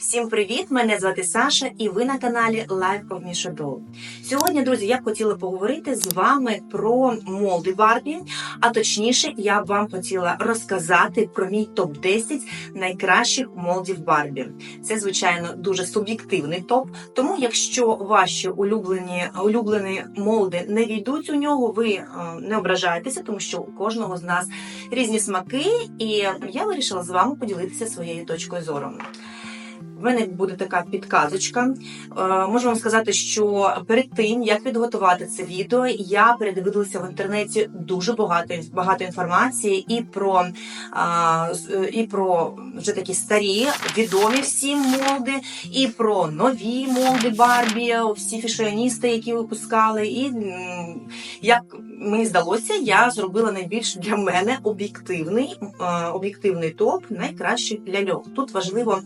Всім привіт! Мене звати Саша, і ви на каналі Life of Misha Сьогодні, друзі, я б хотіла поговорити з вами про молди Барбі. А точніше, я б вам хотіла розказати про мій топ 10 найкращих молдів Барбі. Це, звичайно, дуже суб'єктивний топ. Тому, якщо ваші улюблені улюблені молди не війдуть у нього, ви е, не ображаєтеся, тому що у кожного з нас різні смаки, і я вирішила з вами поділитися своєю точкою зору. В мене буде така підказочка. Е, Можу вам сказати, що перед тим як підготувати це відео, я передивилася в інтернеті дуже багато багато інформації і про е, і про вже такі старі, відомі всім молди, і про нові молди Барбі, всі фішіоністи, які випускали. І як мені здалося, я зробила найбільш для мене об'єктивний е, об'єктивний топ найкращих ляльок. Тут важливо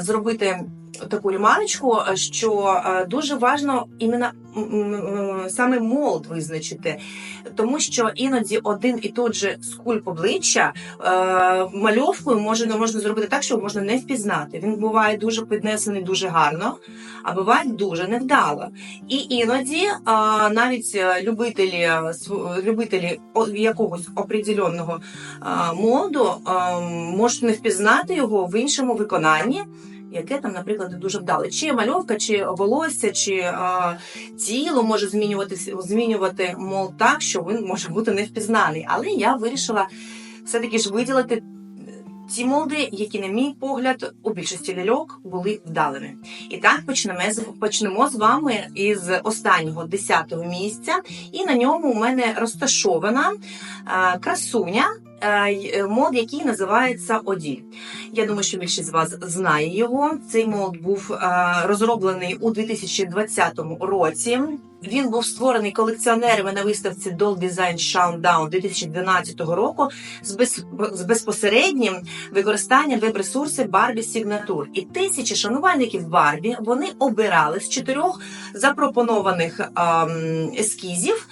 зробити таку ремарочку, що е, дуже важливо іменно саме молд визначити, тому що іноді один і той же скульп обличчя е, мальовкою може можна зробити так, що можна не впізнати. Він буває дуже піднесений дуже гарно, а буває дуже невдало. І іноді навіть е, любителі е, любителі якогось определеного молду можуть не впізнати його в іншому виконанні. Яке там, наприклад, дуже вдале. Чи мальовка, чи волосся, чи а, тіло може змінюватися, змінювати мол так, що він може бути не впізнаний. Але я вирішила все-таки ж виділити ті молди, які, на мій погляд, у більшості ляльок були вдалими. І так почнемо з почнемо з вами із останнього 10-го місця, і на ньому у мене розташована а, красуня. Е, Мод, який називається Оділь. Я думаю, що більшість з вас знає його. Цей мод був е, розроблений у 2020 році. Він був створений колекціонерами на виставці Doll Design Showdown 2012 року з, без, з безпосереднім використанням веб-ресурсу Barbie Signature. І тисячі шанувальників Барбі вони обирали з чотирьох запропонованих ем, ескізів.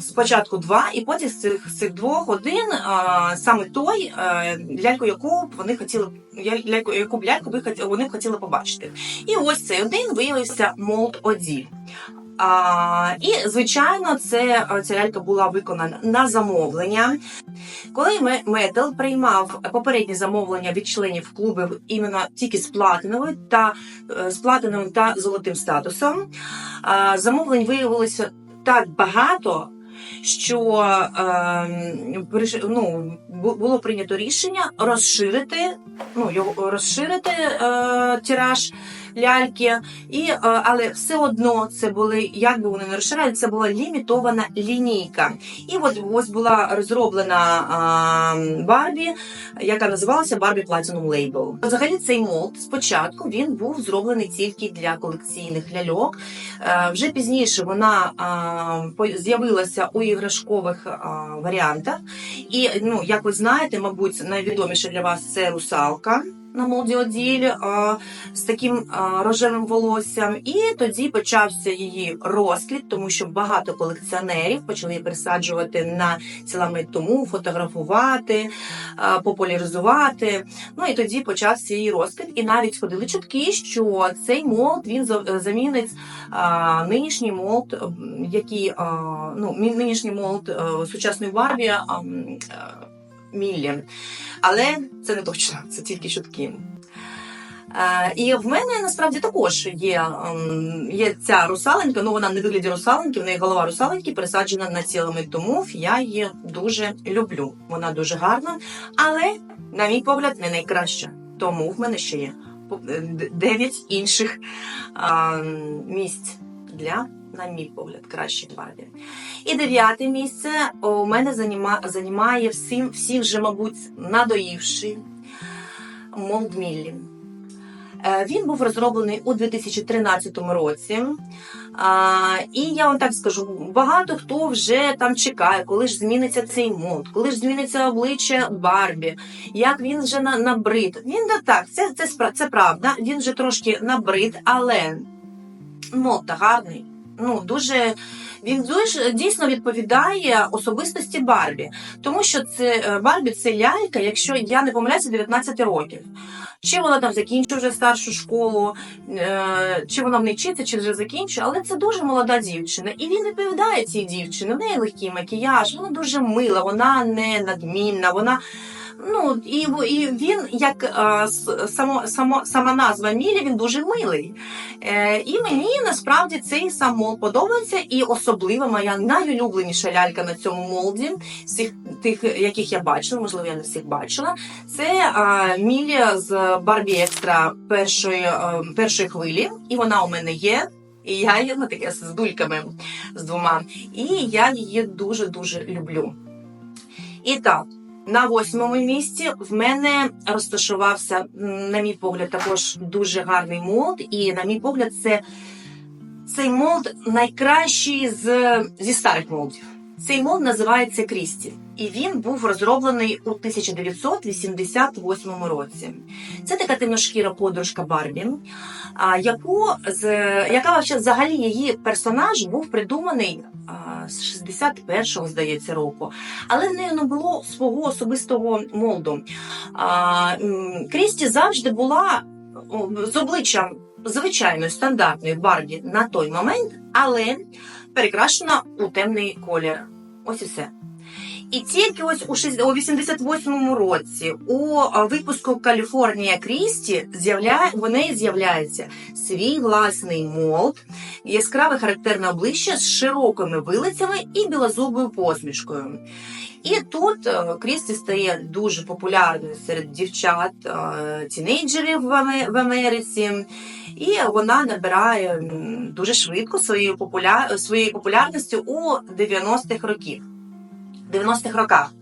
Спочатку два, і потім з цих, з цих двох один а, саме той, е, ляльку яку вони хотіли ляльку, яку ляльку вони хотіли побачити. І ось цей один виявився Молд Оділь. А, і, звичайно, це е, ця лялька була виконана на замовлення. Коли Метал приймав попередні замовлення від членів клубу іменно тільки з платиновою та е, з платиновим та золотим статусом, а, замовлень виявилося так багато. Що е, ну, було прийнято рішення розширити, ну, його розширити е, тираж ляльки, і, е, але все одно це були, як би вони не розширяли, це була лімітована лінійка. І от ось була розроблена Барбі, яка називалася Барбі Platinum Label. Взагалі цей молд спочатку він був зроблений тільки для колекційних ляльок. Е, Вже пізніше вона з'явилася у іграшкових варіантах. І ну, як ви знаєте, мабуть, найвідоміше для вас це русалка. На молді оділь з таким рожевим волоссям, і тоді почався її розквіт, тому що багато колекціонерів почали її пересаджувати на цілами тому, фотографувати, популяризувати. Ну і тоді почався її розквіт. І навіть ходили чутки, що цей молд він замінить нинішній молд, який ну, нинішній молд сучасної Барбі Міллі. Але це не точно, це тільки чутки. Е, і в мене насправді також є, ем, є ця русаленька, ну вона не вигляді русаленьки, в неї голова русаленьки пересаджена на цілими томов. Я її дуже люблю. Вона дуже гарна, але, на мій погляд, не найкраща. Тому в мене ще є е, дев'ять інших місць для, на мій погляд, кращих Барбі. І дев'яте місце у мене займає всім, всіх вже, мабуть, надоївший Молд Міллі. Е, Він був розроблений у 2013 році. І я вам так скажу: багато хто вже там чекає, коли ж зміниться цей мод, коли ж зміниться обличчя Барбі, як він вже на, набрид. Він да так, це, це, це правда, він вже трошки набрид, але мод та гарний. Ну, дуже Він дуже дійсно відповідає особистості Барбі, тому що це е, Барбі це лялька, якщо я не помиляюся, 19 років. Чи вона там закінчує вже старшу школу, е, чи вона в вчиться, чи вже закінчує, але це дуже молода дівчина. І він відповідає цій дівчині. В неї легкий макіяж, вона дуже мила, вона не надмінна, вона. Ну і, і він, як е, само, само, сама назва Мілі, він дуже милий. Е, і мені насправді цей сам молд подобається, і особливо моя найулюбленіша лялька на цьому молді, з тих, яких я бачила, можливо, я не всіх бачила. Це е, Мілі з Барбі Екстра першої, е, першої хвилі, і вона у мене є. І я її ну, таке з дульками з двома. І я її дуже дуже люблю. І так, на восьмому місці в мене розташувався, на мій погляд, також дуже гарний молд. І, на мій погляд, це цей молд найкращий з, зі старих молдів. Цей молд називається Крісті, і він був розроблений у 1988 році. Це така темношкіра подружка Барбі, яку яка взагалі її персонаж був придуманий з 61-го, здається, року, але в неї не було свого особистого молду. Крісті завжди була з обличчям звичайної стандартної Барбі на той момент, але перекрашена у темний колір. Ось і все. І тільки ось у шість- у 88-му році у випуску Каліфорнія Крісті з'являє в неї з'являється свій власний молд, яскраве характерне обличчя з широкими вилицями і білозубою посмішкою. І тут е, Крісті стає дуже популярною серед дівчат, е, тінейджерів в Аме- в Америці, і вона набирає дуже швидко своєю популя... своєю популярністю у 90-х років. 90-х роках.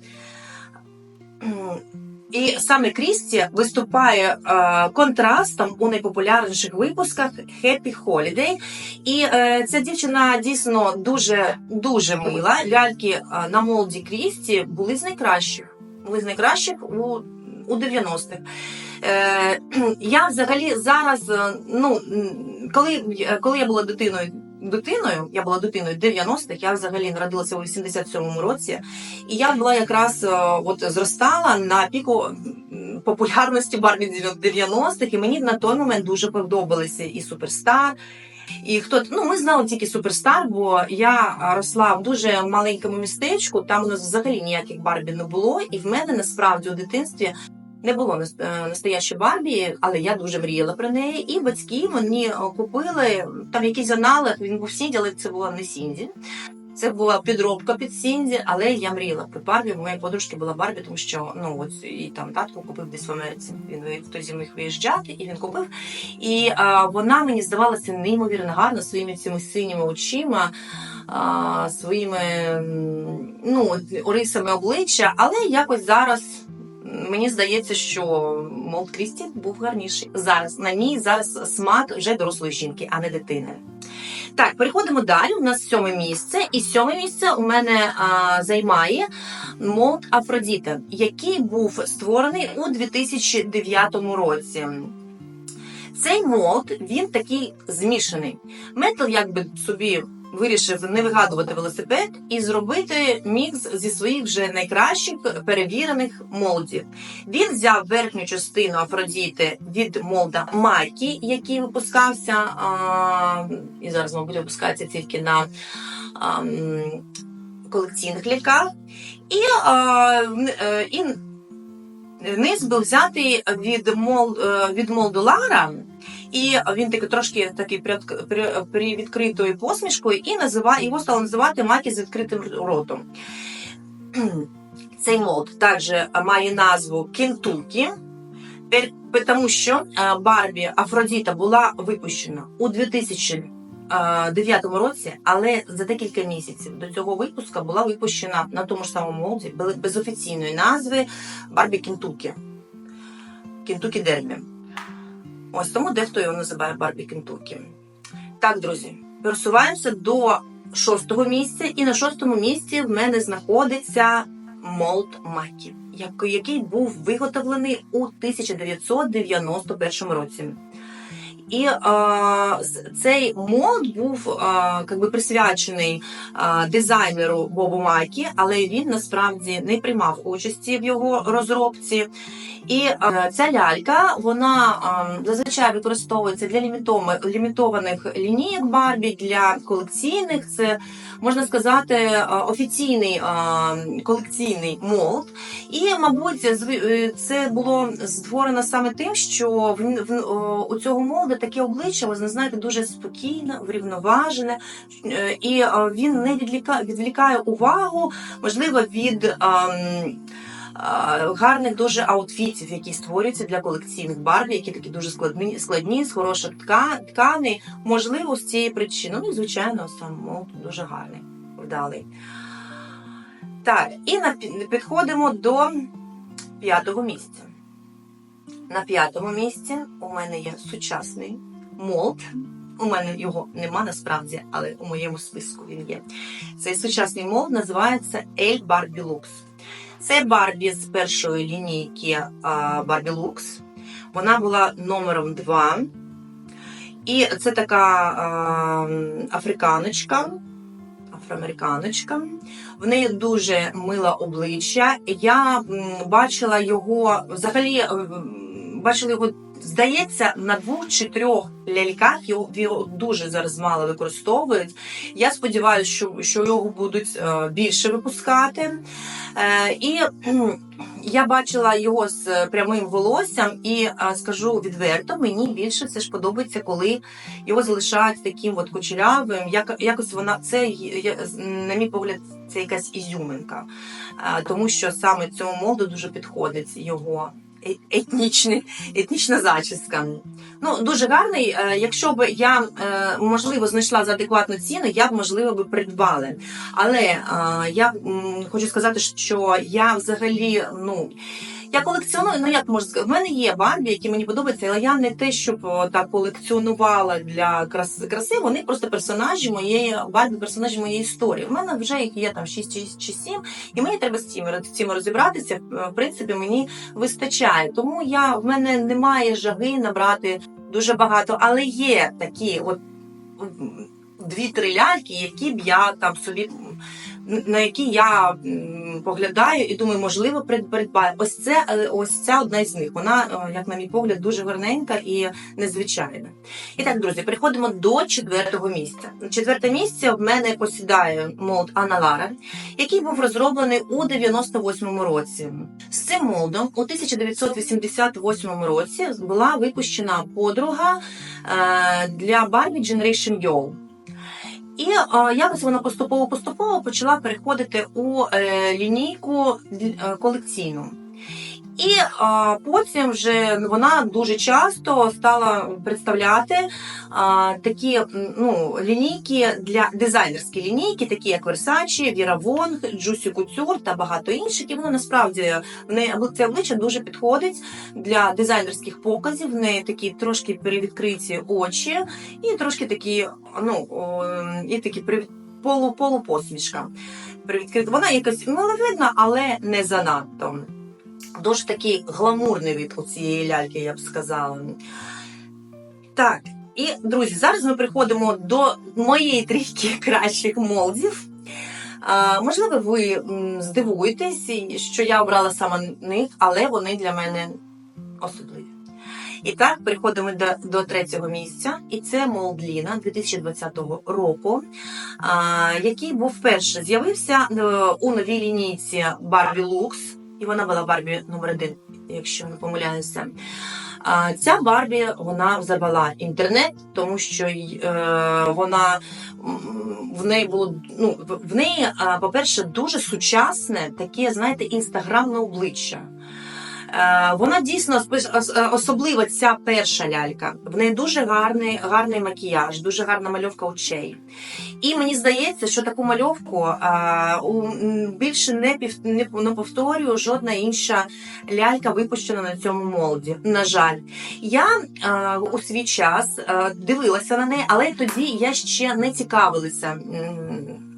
І саме Крісті виступає е, контрастом у найпопулярніших випусках Happy Holiday. І е, ця дівчина дійсно дуже дуже мила. Ляльки е, на молоді Крісті були з найкращих. Були з найкращих у, у 90-х. Е, я взагалі зараз, е, ну коли, коли я була дитиною. Дитиною, я була дитиною 90-х, я взагалі народилася у 87-му році, і я була якраз е, от зростала на піку популярності Барбі 90-х, і мені на той момент дуже подобалися і Суперстар. І хто ну ми знали тільки Суперстар, бо я росла в дуже маленькому містечку. Там у нас взагалі ніяких Барбі не було. І в мене насправді у дитинстві не було е, настоящої Барбі, але я дуже мріяла про неї. І батьки мені е, купили там якийсь аналог. Він був Сінді, але це була не Сінді. Це була підробка під Сінді, але я мріяла про Барбі. У моєї подружки була Барбі, тому що ну от і там татко купив десь в Америці. Він ви- тоді міг виїжджати, і він купив. І а, вона мені здавалася неймовірно гарна своїми цими синіми очима, своїми ну, рисами обличчя, але якось зараз. Мені здається, що Молд Крісті був гарніший. Зараз на ній зараз смак вже дорослої жінки, а не дитини. Так, переходимо далі. У нас сьоме місце. І сьоме місце у мене а, займає молд Афродіта, який був створений у 2009 році. Цей молд він такий змішаний. Метал якби собі вирішив не вигадувати велосипед і зробити мікс зі своїх вже найкращих перевірених молдів. Він взяв верхню частину Афродіти від молда Майкі, який випускався, а, і зараз, мабуть, випускається тільки на а, колекційних ліках. І, а, е, і низ був взятий від, мол, е, від молду Лара. І він такий трошки такий при, відкритою посмішкою, і називає його стали називати Макі з відкритим ротом. Цей молд також має назву Кентукі, тому що е, Барбі Афродіта була випущена у 2009 році, але за декілька місяців до цього випуска була випущена на тому ж самому молді бе- без офіційної назви Барбі Кентукі. Кентукі Дербі. Ось тому дехто його називає Барбі Кентукі. Так, друзі, пересуваємося до шостого місця, і на шостому місці в мене знаходиться Молд Макі, який був виготовлений у 1991 році. І е, цей мод був как би присвячений е, дизайнеру Бобу Майкі, але він насправді не приймав участі в його розробці. І е, ця лялька вона е, зазвичай використовується для лімітованих лінійок Барбі, для колекційних. Це можна сказати е, офіційний е, колекційний молд. І, мабуть, е, це було створено саме тим, що в, у цього молда таке обличчя, ви знаєте, дуже спокійне, врівноважене, і він не відліка, відвлікає увагу, можливо, від. Е, Гарних дуже аутфітів, які створюються для колекційних барбі, які такі дуже складні, складні з хороших тка, тканей. Можливо, з цієї причини. Ну звичайно, сам дуже гарний, вдалий. Так, і на, підходимо до п'ятого місця. На п'ятому місці у мене є сучасний молд. У мене його нема насправді, але у моєму списку він є. Цей сучасний молд називається El Barbie Lux. Це Барбі з першої лінійки Барбі Лукс. Вона була номером 2. І це така африканочка, афроамериканочка. В неї дуже миле обличчя. Я бачила його взагалі бачила його. Здається, на двох чи трьох ляльках його, дуже зараз мало використовують. Я сподіваюся, що, що його будуть е, більше випускати. Е, і я бачила його з прямим волоссям, і е, скажу відверто, мені більше це ж подобається, коли його залишають таким от кучерявим. Як, якось вона це на мій погляд, це якась ізюминка, тому що саме цьому молду дуже підходить його. Е- Етнічний, етнічна зачіска. Ну, дуже гарний. Е, Якщо б я е, можливо знайшла за адекватну ціну, я б можливо би придбала. Але я хочу сказати, що я взагалі ну. Я колекціоную, ну як можна сказати, в мене є Барбі, які мені подобаються, але я не те, щоб так колекціонувала для краси, краси. Вони просто персонажі моєї Барбі, персонажі моєї історії. У мене вже їх є там 6 чи, чи 7, і мені треба з цим, з цим розібратися. В принципі, мені вистачає. Тому я в мене немає жаги набрати дуже багато, але є такі от дві-три ляльки, які б я там собі на які я поглядаю і думаю, можливо, придбаю. Ось це е, ось ця одна із них. Вона, е, як на мій погляд, дуже гарненька і незвичайна. І так, друзі, переходимо до четвертого місця. Четверте місце в мене посідає молд Анна Лара, який був розроблений у 98-му році. З цим молдом у 1988 році була випущена подруга е, для Barbie Generation Yo. І е, якось вона поступово-поступово почала переходити у е, лінійку е, колекційну. І е, потім вже вона дуже часто стала представляти е, такі ну, лінійки для дизайнерські лінійки, такі як Versace, Vera Wong, Juicy Couture та багато інших. І воно насправді в неї це обличчя дуже підходить для дизайнерських показів. В неї такі трошки перевідкриті очі, і трошки такі, ну і такі полу, полупосмішка. Привідкрита. Вона якась миловидна, але не занадто. Дуже такий гламурний від цієї ляльки, я б сказала. Так, і друзі, зараз ми приходимо до моєї трійки кращих молдів. А, можливо, ви здивуєтесь, що я обрала саме них, але вони для мене особливі. І так, переходимо до, до третього місця, і це молд Ліна 2020 року, а, який був вперше з'явився е, у новій лінійці Barbie Lux, і вона була Барбі номер один, якщо не помиляюся. Ця Барбі вона взорвала інтернет, тому що е, вона в неї було ну в- неї, по-перше, дуже сучасне таке, знаєте, інстаграмне обличчя. Е, Вона дійсно е, особлива ця перша лялька. В неї дуже гарний, гарний макіяж, дуже гарна мальовка очей. І мені здається, що таку мальовку е, більше не, не, повторює жодна інша лялька, випущена на цьому молді. На жаль, я у свій час дивилася на неї, але тоді я ще не цікавилася.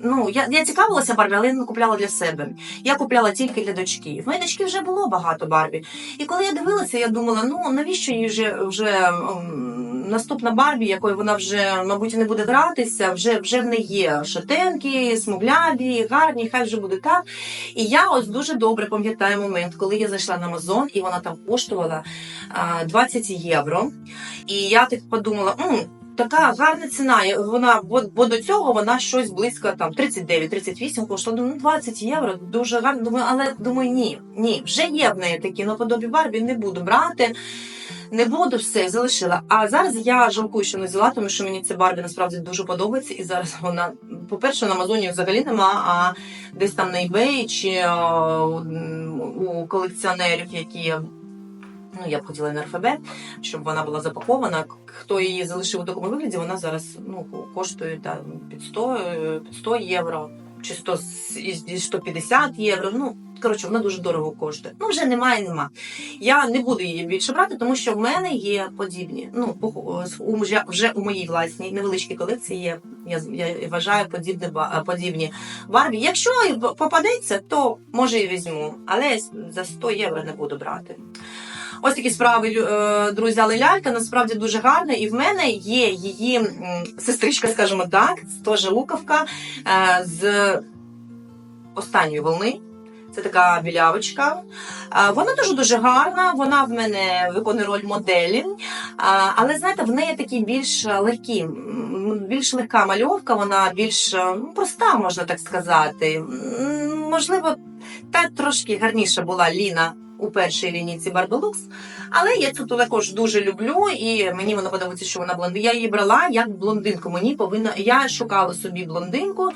Ну, я, я цікавилася Барбі, але я не купляла для себе. Я купляла тільки для дочки. В моєї дочки вже було багато Барбі. І коли я дивилася, я думала, ну навіщо їй вже, вже наступна Барбі, якою вона вже, мабуть, не буде гратися, вже, вже в неї є шатенки, смугляві, гарні, хай вже буде так. І я ось дуже добре пам'ятаю момент, коли я зайшла на Амазон, і вона там коштувала а, 20 євро. І я так подумала, «М, така гарна ціна. Вона, бо, до цього вона щось близько там 39-38 коштувала. Ну 20 євро, дуже гарно. Думаю, але думаю, ні, ні, вже є в неї такі наподобі Барбі, не буду брати. Не буду все, залишила. А зараз я жалкую, що не взяла, тому що мені ця Барбі насправді дуже подобається. І зараз вона, по-перше, на Амазоні взагалі нема, а десь там на eBay чи а, у колекціонерів, які ну я б хотіла РФБ, щоб вона була запакована. Хто її залишив у такому вигляді, вона зараз ну, коштує там, під 100, е, під 100 євро чи 100, 150 євро. Ну, коротше, вона дуже дорого коштує. Ну, вже немає, нема. Я не буду її більше брати, тому що в мене є подібні. Ну, вже, вже у моїй власній невеличкій колекції є. Я, я вважаю подібні, подібні Барбі. Якщо попадеться, то може і візьму, але за 100 євро не буду брати. Ось такі справи, е, друзі, але лялька насправді дуже гарна, і в мене є її сестричка, скажімо так, теж луковка е, з останньої волни. Це така білявочка. Е, Вона дуже дуже гарна. Вона в мене виконує роль моделі. Але знаєте, в неї такі більш легкі, більш легка мальовка, вона більш ну, проста, можна так сказати. Можливо, та трошки гарніша була Ліна у першій лінійці Барбелукс. Але я цю також дуже люблю, і мені вона подобається, що вона блондинка. Я її брала як блондинку. Мені повинна. Я шукала собі блондинку,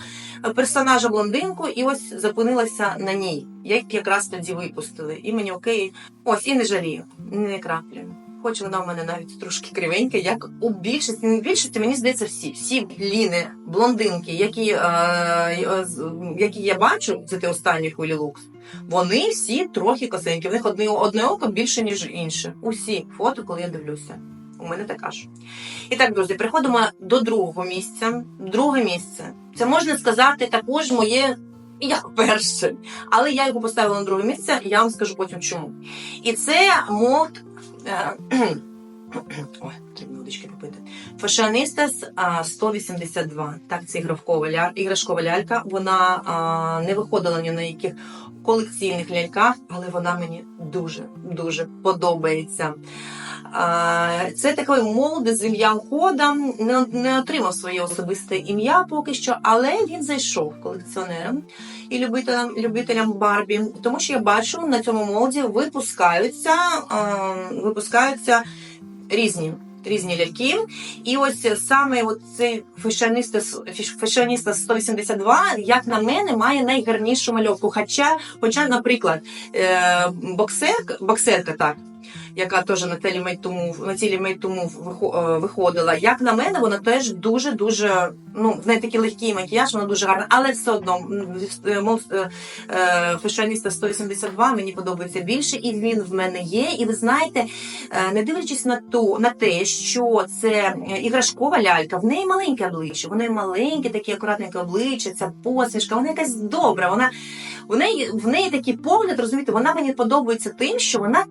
персонажа блондинку, і ось зупинилася на ній. Як якраз тоді випустили. І мені окей, ось і не жалію, не краплі. Хоч вона в мене навіть трошки кривенька, як у більшості, не більшості, мені здається, всі, всі ліни, блондинки, які, е, е, які я бачу, це ти останні хвилі лукс, вони всі трохи косенькі. В них одне, одне око більше, ніж інше. Усі фото, коли я дивлюся. У мене така ж. І так, друзі, переходимо до другого місця. Друге місце. Це можна сказати також моє як перше. Але я його поставила на друге місце, я вам скажу потім чому. І це молд. Е, Ой, попити. Фашіоністас 182. Так, це іграшкова лялька. Вона не виходила ні на яких колекційних ляльках, але вона мені дуже дуже подобається. Це такий молоди з ім'ям Хода. Не, отримав своє особисте ім'я поки що, але він зайшов колекціонерам і любителям, любителям Барбі, тому що я бачу на цьому молоді випускаються, випускаються різні. Різні ляльки, і ось саме от цей фешіоніста, фешіоніста 182, як на мене, має найгарнішу мальовку. Хоча, хоча, наприклад, е, боксерка, боксерка так, яка теж на телі Мейтуму, на тілі Мейтуму е, виходила. Як на мене, вона теж дуже дуже ну в неї такий легкий макіяж, вона дуже гарна, але все одно е, е, е, фешіоніста 182 мені подобається більше, і він в мене є. І ви знаєте, не дивлячись на ту на те, що це іграшкова лялька, в неї маленьке обличчя, в неї маленьке таке акуратненьке обличчя, ця посмішка, вона якась добра. Вона в неї в неї такий погляд, розумієте, вона мені подобається тим, що вона.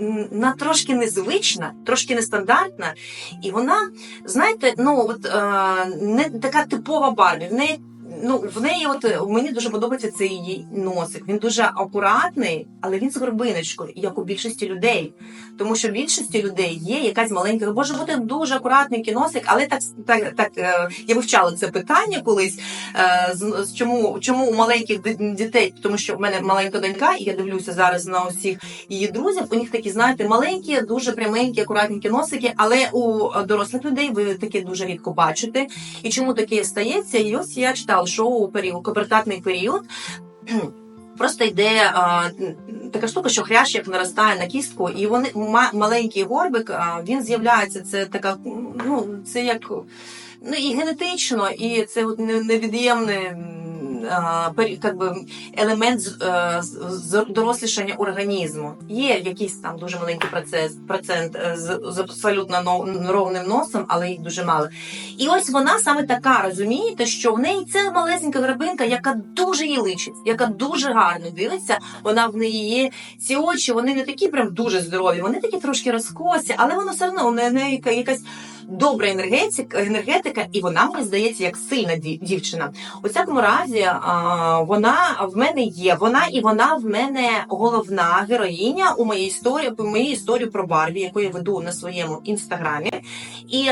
М, На трошки незвична, трошки нестандартна, і вона, знаєте, ну от е, не така типова Барбі. В неї ну в неї, от е, мені дуже подобається цей її носик. Він дуже акуратний, але він з горбиночкою, як у більшості людей. Тому що в більшості людей є якась маленька, може бути дуже акуратний носик, але так так, так е, я вивчала це питання колись. Е, з, чому чому у маленьких дітей, тому що в мене маленька донька, і я дивлюся зараз на усіх її друзів. У них такі, знаєте, маленькі, дуже пряменькі, акуратненькі носики, але у дорослих людей ви таке дуже рідко бачите. І чому таке стається? І ось я читала, що у період, кубертатний період. Просто йде а, така штука, що хрящ як наростає на кістку, і вони маленький горбик, а, він з'являється. Це така, ну це як ну і генетично, і це от не- как би, елемент е, дорослішання організму. Є якийсь там дуже маленький процес, процент е, з, абсолютно но- ровним носом, але їх дуже мало. І ось вона саме така, розумієте, що в неї це малесенька грабинка, яка дуже їй личить, яка дуже гарно дивиться. Вона в неї є ці очі, вони не такі прям дуже здорові, вони такі трошки розкосі, але воно все одно у неї якась добра енергетика, енергетика, і вона мені здається як сильна дів- дівчина. У всякому разі, вона в мене є. Вона і вона в мене головна героїня у моїй історії, у моїй історії про Барбі, яку я веду на своєму інстаграмі. І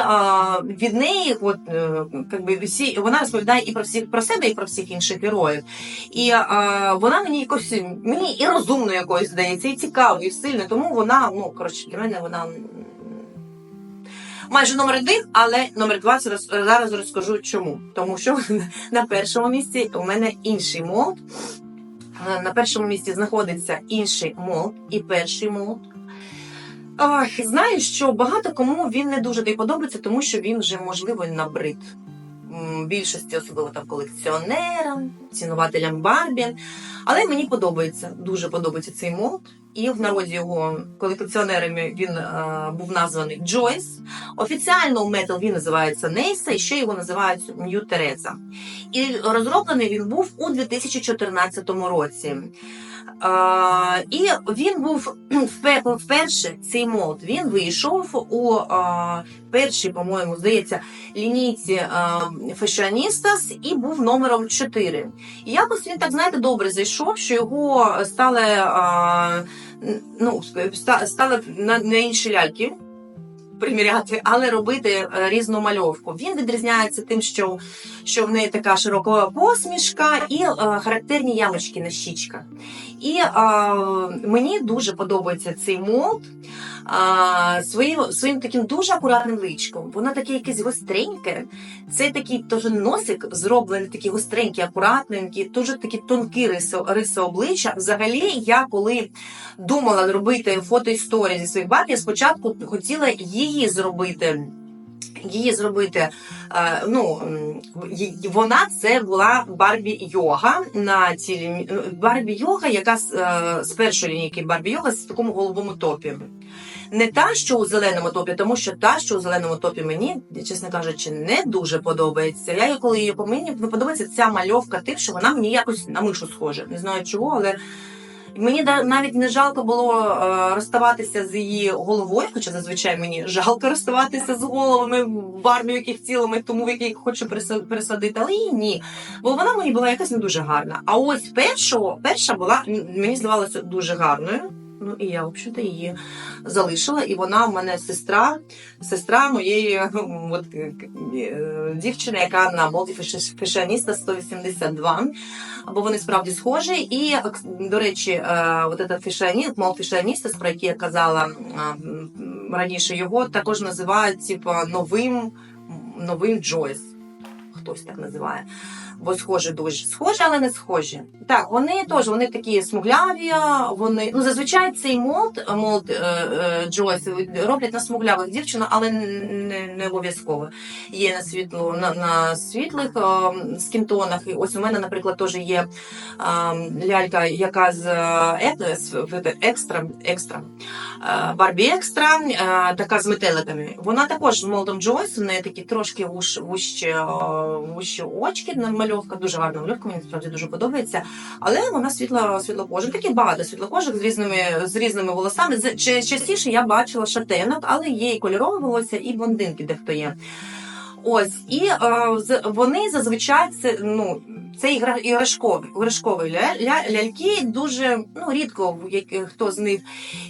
від неї, от е, якби всі вона розповідає і про всіх про себе, і про всіх інших героїв. І вона мені якось мені і розумно якось здається, і цікаво, і сильно. Тому вона, ну коротше, для мене вона. Майже номер один, але номер два зараз розкажу чому. Тому що на першому місці у мене інший молд. Е, На першому місці знаходиться інший молд і перший молд. Ах, знаю, що багато кому він не дуже й подобається, тому що він вже можливо набрид. Більшості, особливо там колекціонерам, цінувателям Барбі. Але мені подобається, дуже подобається цей молд. І в народі його колекціонерами він е, був названий Джойс. Офіціально у метал він називається Нейса, і ще його називають Нью Тереза. І розроблений він був у 2014 році. А, і він був впе- вперше цей молд. Він вийшов у а, першій, по-моєму, здається, лінійці Fashionistas і був номером 4. І якось він так, знаєте, добре зайшов, що його стали, а, ну, стали на, на інші ляльки. Приміряти, але робити е, різну мальовку. Він відрізняється тим, що, що в неї така широка посмішка і е, характерні ямочки на щічках. І е, мені дуже подобається цей молд е, своїм, своїм таким дуже акуратним личком. Воно таке якесь гостреньке. Це такий теж носик зроблений, такий гостренький, акуратненький, дуже такі тонкі риси, риси обличчя. Взагалі, я коли думала робити фотоісторії зі своїх баб, я спочатку хотіла її зробити. Її зробити, ну вона це була Барбі Йога на цілі Барбі Йога, яка е, з першої лінійки Барбі Йога з такому голубому топі. Не та, що у зеленому топі, тому що та, що у зеленому топі мені, чесно кажучи, не дуже подобається. Я коли її по мені не подобається ця мальовка, тим, що вона мені якось на мишу схожа. Не знаю чого, але Мені навіть не жалко було е, розставатися з її головою, хоча зазвичай мені жалко розставатися з головами Барбі, яких цілими, тому в яких хочу переса- пересадити, але її ні. Бо вона мені була якась не дуже гарна. А ось першого, перша була мені здавалося дуже гарною. Ну і я, взагалі, її залишила, і вона в мене сестра, сестра моєї от, е, дівчини, яка на молді фешіоніста 182 бо вони справді схожі. І до речі, е, от этот фішаніст, мол фішаністас, про який я казала раніше, його також називають типа новим новим Джойс. Хтось так називає. Бо схожі дуже схожі, але не схожі. Так, вони теж вони такі смугляві. Вони ну зазвичай цей молд, молд е, е, Джойс роблять на смуглявих дівчин, але не, не обов'язково. Є на світло на, на світлих е, скінтонах. І ось у мене, наприклад, теж є е, лялька, яка з е, е, екстра, екстра. Е, Барбі екстра, е, така з метеликами. Вона також молдом Джойс, в неї такі трошки вуш, вущі, е, вущі очки, мальовка, дуже гарна мальовка, мені справді дуже подобається. Але вона світла світлокожа. Таких багато світлокожих з різними з різними волосами. З- Частіше я бачила шатенок, але є і кольорове волосся, і блондинки, де хто є. Ось, і е, вони зазвичай це ну. Це ігра іграшкові, іграшкові ля, ля, ляльки дуже ну рідко яких хто з них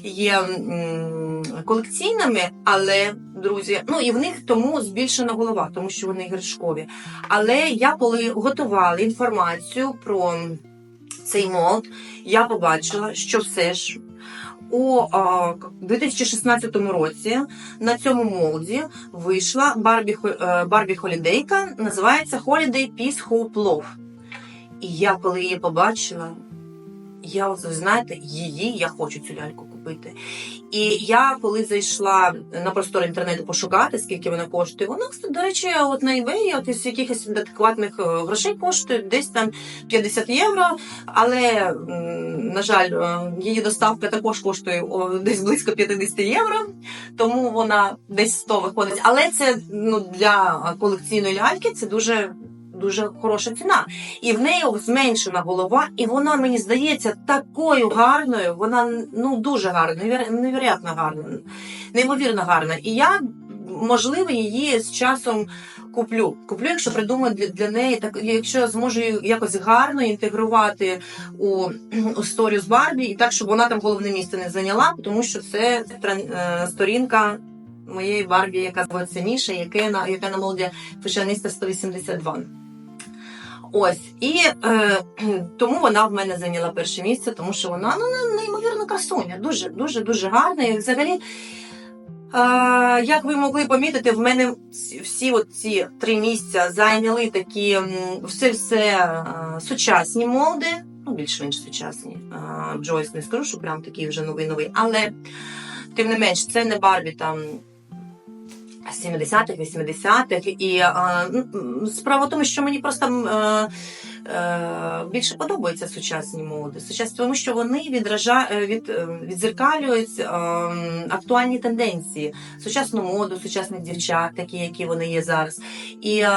є м, колекційними, але друзі, ну і в них тому збільшена голова, тому що вони іграшкові. Але я коли готувала інформацію про цей молд, я побачила, що все ж у 2016 році на цьому молді вийшла Барбі, е, Барбі Холідейка, називається Holiday Peace Hope Love. І я коли її побачила, я знаєте, її я хочу цю ляльку купити. І я коли зайшла на простор інтернету пошукати, скільки вона коштує, вона, до речі, от на eBay, от із якихось адекватних е, грошей коштує десь там 50 євро. Але, на жаль, е, її доставка також коштує десь близько 50 євро, тому вона десь 100 виходить. Але це ну, для колекційної ляльки це дуже. Дуже хороша ціна, і в неї зменшена голова, і вона мені здається такою гарною. Вона ну дуже гарна, невероятно гарна, неймовірно гарна. І я можливо, її з часом куплю. Куплю, якщо придумаю для, для неї, так якщо я зможу якось гарно інтегрувати у, у сторію з Барбі, і так, щоб вона там головне місце не зайняла, тому що це е, сторінка моєї Барбі, яка зветься Міша, яка на яка на молоді фешіоніста 182. Ось і е, тому вона в мене зайняла перше місце, тому що вона ну не- неймовірно красуня, дуже дуже дуже гарна. І взагалі, е, як ви могли помітити, в мене всі, ці три місця зайняли такі все все е, сучасні молди, ну більш-менш сучасні. Е, Джойс не скажу, що прям такий вже новий новий, але тим не менш, це не Барбі там. 70-х, 80-х. І е, справа в тому, що мені просто е, більше подобаються сучасні моди. Сучасні, тому що вони відража, е, від, е, відзеркалюють е, актуальні тенденції, сучасну моду, сучасних дівчат, такі, які вони є зараз. І е,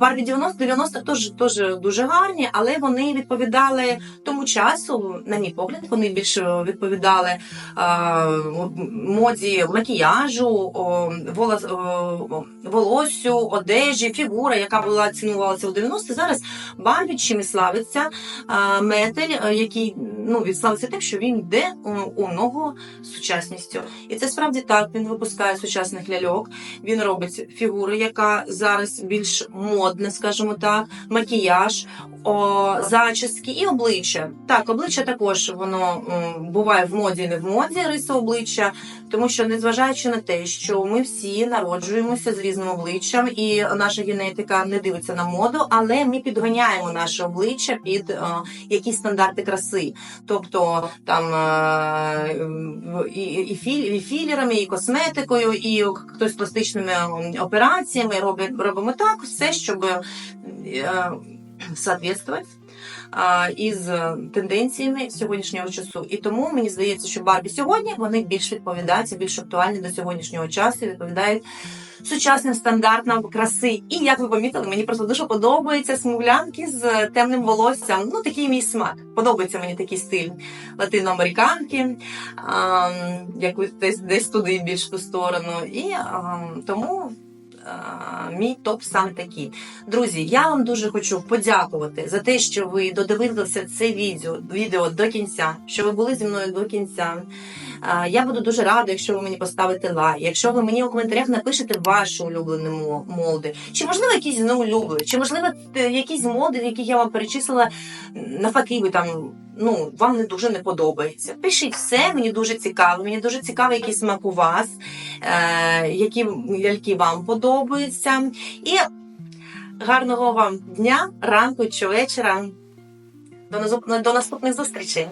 Барбі 90 90-х теж, теж дуже гарні, але вони відповідали тому часу, на мій погляд, вони більше відповідали е, моді макіяжу, волос, волоссю, одежі, фігура, яка була цінувалася у 90-х. Зараз Барбі чим і славиться метель, е, який ну, відславиться тим, що він йде у, ногу з сучасністю. І це справді так. Він випускає сучасних ляльок, він робить фігуру, яка зараз більш модна, скажімо так, макіяж, о, зачіски і обличчя. Так, обличчя також воно буває в моді, не в моді, риси обличчя, тому що незважаючи на те, що ми всі народжуємося з різним обличчям, і наша генетика не дивиться на моду, але ми підганяємо наше обличчя під е, якісь стандарти краси. Тобто там е, і, і, і філерами, і косметикою, і хтось пластичними операціями робить робимо так, все, щоб е, соответствовать а, із е, тенденціями сьогоднішнього часу. І тому мені здається, що Барбі сьогодні вони більш відповідаються, більш актуальні до сьогоднішнього часу, відповідають сучасним стандартам краси. І як ви помітили, мені просто дуже подобаються смуглянки з темним волоссям. Ну такий мій смак. Подобається мені такий стиль латиноамериканки, як десь десь туди більш ту сторону. І а, тому. А, Мій топ саме такий. Друзі, я вам дуже хочу подякувати за те, що ви додивилися це відео, відео до кінця, що ви були зі мною до кінця. Я буду дуже рада, якщо ви мені поставите лайк, якщо ви мені у коментарях напишете ваші улюблені молди, чи можливо якісь не улюблені, чи можливо якісь моди, які я вам перечислила, навпаки, ви там. Ну, вам не дуже не подобається. Пишіть все, мені дуже цікаво. Мені дуже цікаво, який смак у вас, е, які ляльки вам подобаються. І гарного вам дня, ранку чи вечора. До, до наступних зустрічей.